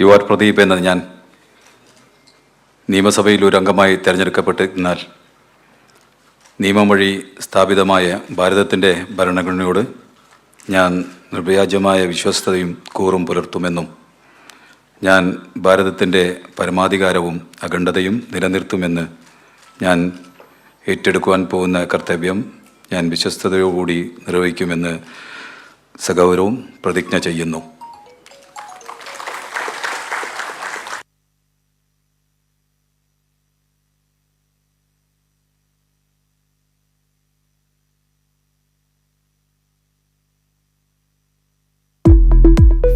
U R Pradeep എന്ന ഞാൻ നിയമസഭയിൽ ഒരു അംഗമായി തിരഞ്ഞെടുക്കപ്പെട്ടിരുന്നാൽ നിയമം വഴി സ്ഥാപിതമായ ഭാരതത്തിന്റെ ഭരണഘടനയോട് ഞാൻ നിർവ്യാജമായ വിശ്വസ്തയും കൂറും പുലർത്തുമെന്നും ഞാൻ ഭാരതത്തിന്റെ പരമാധികാരവും അഖണ്ഡതയും നിലനിർത്തുമെന്ന് ഞാൻ ഏറ്റെടുക്കുവാൻ പോകുന്ന കർത്തവ്യം ഞാൻ വിശ്വസ്തയോടുകൂടി നിർവഹിക്കുമെന്ന് സഗൗരവും പ്രതിജ്ഞ ചെയ്യുന്നു.